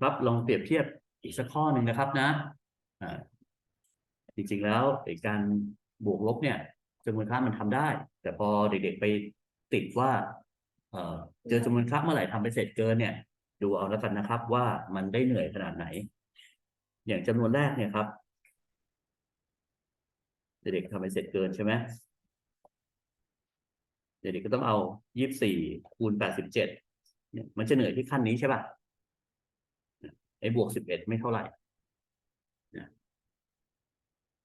ครับลองเปรียบเทียบอีกสักข้อหนึ่งนะครับนะจริงๆแล้วการบวกลบเนี่ยจำนวนครั้งมันทำได้ แต่พอเด็กๆไปติดว่าเจอจำนวนครั้งเมื่อไหร่ทำไปเสร็จเกินเนี่ย ดูเอาแล้วกันนะครับ ว่ามันได้เหนื่อยขนาดไหน อย่างจำนวนแรกเนี่ยครับเด็กๆทำไปเสร็จเกินใช่ไหมเด็กๆก็ต้องเอายี่สิบสี่คูณแปดสิบเจ็ดเนี่ยมันจะเหนื่อยที่ขั้นนี้ใช่ป่ะ ไอ้บวกสิบเอ็ดไม่เท่าไหร่นะ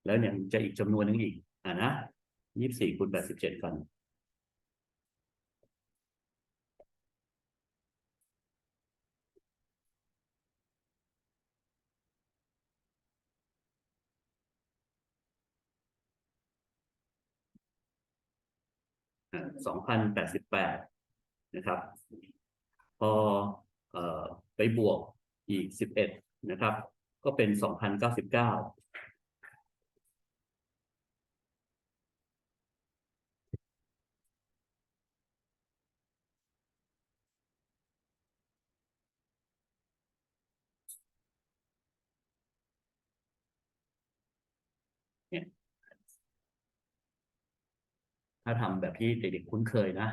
แล้วเนี่ยจะอีกจำนวนหนึงอีก อ่านะยี่สิบสี่คูณแปดสิบเจ็ดกันสองพันแปดสิบแปดนะครับ พอเอ่อไปบวก อีกสิบเอ็ดนะครับ ก็เป็นสองพันเก้าสิบเก้าถ้าทำแบบที่เด็กๆคุ้นเคยนะ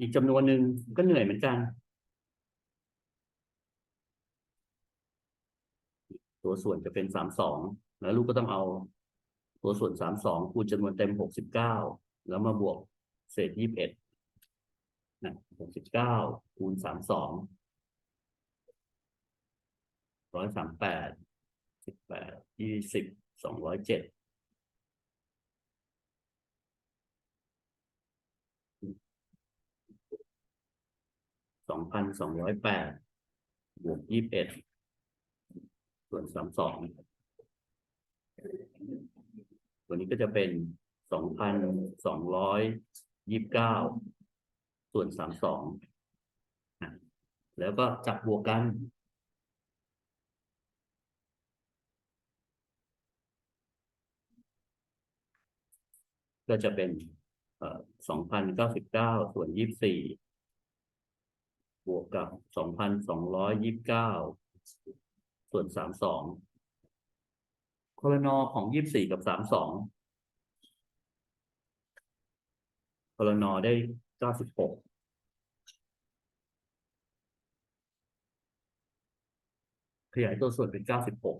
อีกจำนวนหนึ่งก็เหนื่อยเหมือนกัน ตัวส่วนจะเป็นสามสองแล้วลูกก็ต้องเอาตัวส่วนสามสองคูณจำนวนเต็มหกสิบเก้าแล้วมาบวกเศษยี่สิบเอ็ดนะหกสิบเก้าคูณสามสองร้อยสามแปดสิบแปดยี่สิบสองร้อยเจ็ดสองพันสองร้อยแปดบวกยี่สิบเอ็ด ส่วนสามสองตัวนี้ก็จะเป็นสองพันสองร้อยยี่สิบเก้าส่วนสามสองแล้วก็จับบวกกันก็จะเป็นสองพันเก้าสิบเก้าส่วนยี่สิบสี่บวกกับสองพันสองร้อยยี่สิบเก้า ส่วนสามสองโคลนอของยี่สิบสี่กับสามสองโคลนอได้เก้าสิบหกขยายตัวส่วนเป็นเก้าสิบหก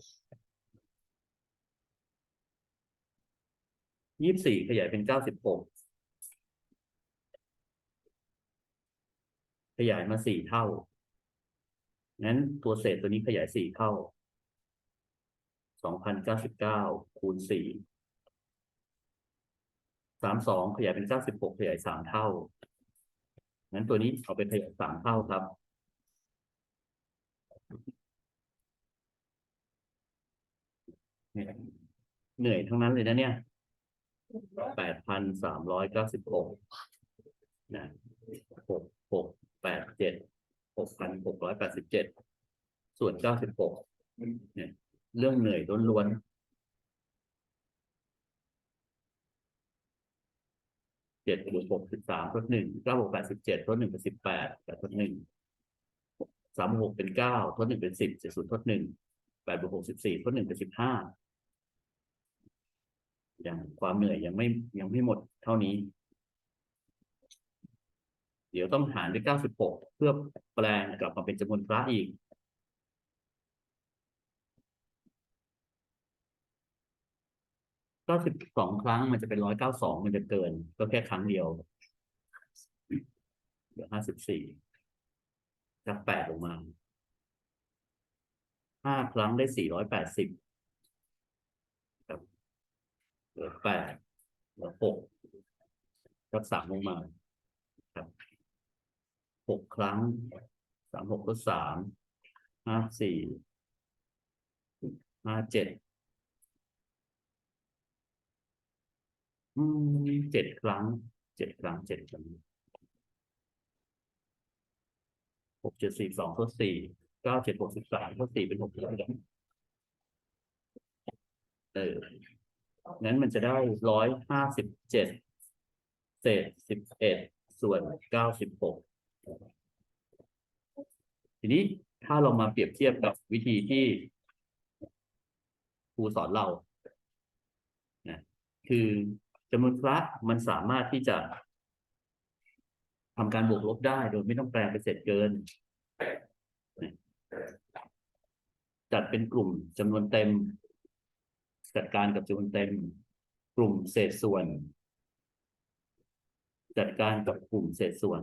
ยี่สิบสี่ขยายเป็นเก้าสิบหกขยายมาสี่เท่า งั้นตัวเศษตัวนี้ขยายสี่เท่าสองพันเก้าสิบเก้าคูณสี่สามสองขยายเป็นเก้าสิบหกขยายสามเท่า งั้นตัวนี้เอาไปขยายสามเท่าครับ เหนื่อยทั้งนั้นเลยนะเนี่ยแปดพันสามร้อยเก้าสิบหกนะหกหกแปดเจ็ด หกพันหกร้อยแปดสิบเจ็ดส่วนเก้าสิบหกเนี่ยเรื่องเหนื่อยล้วนๆเจ็ดบวกหกสิบสามลดหนึ่งเก้าบวกแปดสิบเจ็ดลดหนึ่งเป็นสิบแปดแปดลดหนึ่งสามบวกหกเป็นเก้าลดหนึ่งเป็นสิบเจ็ดศูนย์ลดหนึ่งแปดบวกหกสิบสี่ลดหนึ่งเป็นสิบห้าอย่างความเหนื่อยยังไม่ยังไม่หมดเท่านี้ เดี๋ยวต้องหารด้วยเก้าสิบหกเพื่อแปลงกลับมาเป็นจำนวนพระอีกเก้าสิบสองครั้งมันจะเป็นร้อยเก้าสองมันจะเกิน ก็แค่ครั้งเดียวเหลือห้าสิบสี่จากแปดลงมาห้าครั้งได้สี่ร้อยแปดสิบครับเหลือแปดเหลือหกจากสามลงมา หกครั้งสามหกลดสามห้าสี่ห้าเจ็ดอืมเจ็ดครั้งเจ็ดครั้งเจ็ดครั้งหกเจ็ดสี่สองลดสี่เก้าเจ็ดหกสิบสามลดสี่เป็นหกแล้วเอองั้นมันจะได้ร้อยห้าสิบเจ็ดเศษสิบเอ็ดส่วนเก้าสิบหก ทีนี้ถ้าเรามาเปรียบเทียบกับวิธีที่ครูสอนเรานะคือจำนวนคละมันสามารถที่จะทำการบวกลบได้โดยไม่ต้องแปลงเป็นเศษเกิน จัดเป็นกลุ่มจำนวนเต็ม จัดการกับจำนวนเต็ม กลุ่มเศษส่วน จัดการกับกลุ่มเศษส่วน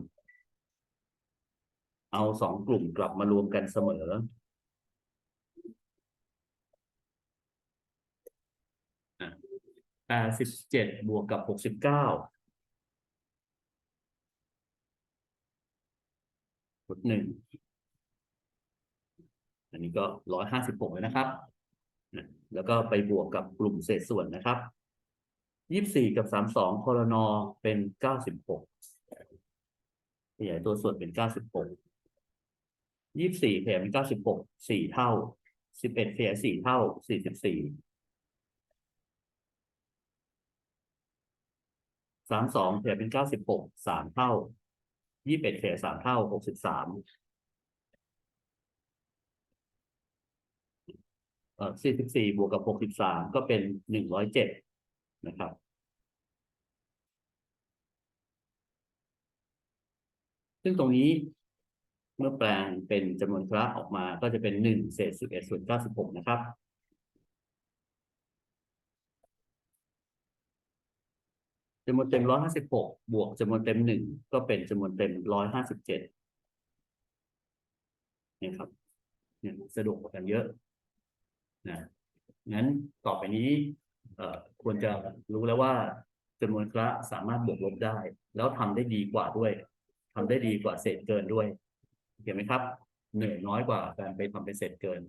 เอาสองกลุ่มกลับมารวมกันเสมอ แปดสิบเจ็ดบวกกับหกสิบเก้าลดหนึ่ง อันนี้ก็ร้อยห้าสิบหกเลยนะครับ แล้วก็ไปบวกกับกลุ่มเศษส่วนนะครับยี่สิบสี่กับสามสองคอรนอเป็นเก้าสิบหกขยายตัวส่วนเป็นเก้าสิบหก ยี่สิบสี่ขยายเป็นเก้าสิบหกสี่เท่าสิบเอ็ดขยายสี่เท่าสี่สิบสี่สามสองเฉลี่ยเป็นเก้าสิบหกสามเท่ายี่สิบเอ็ดเฉลี่ยสามเท่าหกสิบสามเอ่อสี่สิบสี่บวกกับหกสิบสามก็เป็นหนึ่งร้อยเจ็ดนะครับซึ่งตรงนี้ เมื่อแปลงเป็นจำนวนคละออกมาก็จะเป็นหนึ่งเศษสิบเอ็ดส่วนเก้าสิบหกนะครับ จำนวนเต็มร้อยห้าสิบหกบวกจำนวนเต็มหนึ่งก็เป็นจำนวนเต็มร้อยห้าสิบเจ็ดนี่ครับเนี่ยสะดวกกว่ากันเยอะนะงั้นต่อไปนี้เอ่อควรจะรู้แล้วว่าจำนวนคละสามารถบวกลบได้ แล้วทำได้ดีกว่าด้วยทำได้ดีกว่าเศษเกินด้วย เห็นไหมครับ เหนื่อยน้อยกว่าการไปทำเป็นเศษเกิน